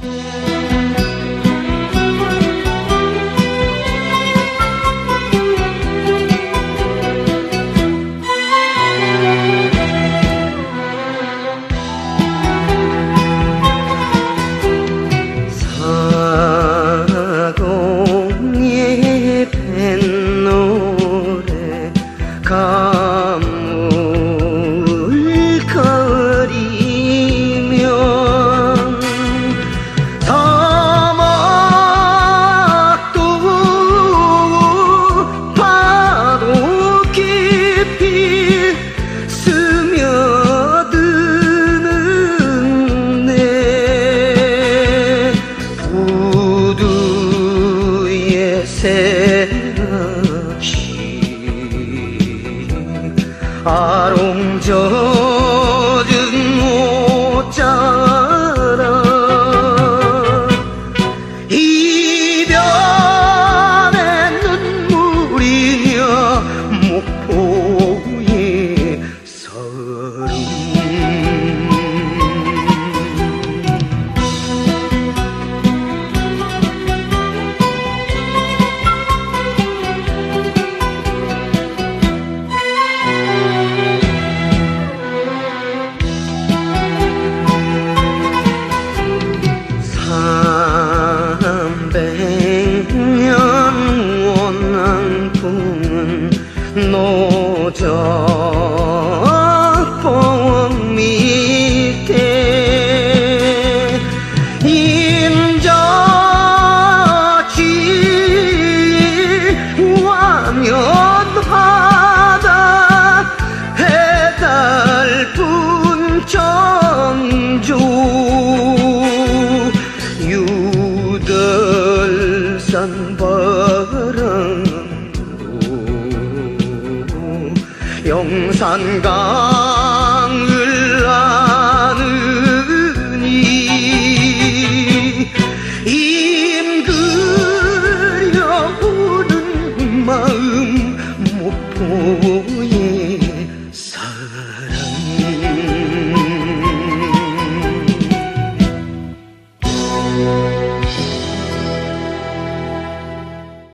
사 새낚시. 아롱젖 노적봉 밑에 임저지 와면하다 해달픈 청주 유들산 바 영산강을 나누니 임그려오는 마음 목포의 사랑.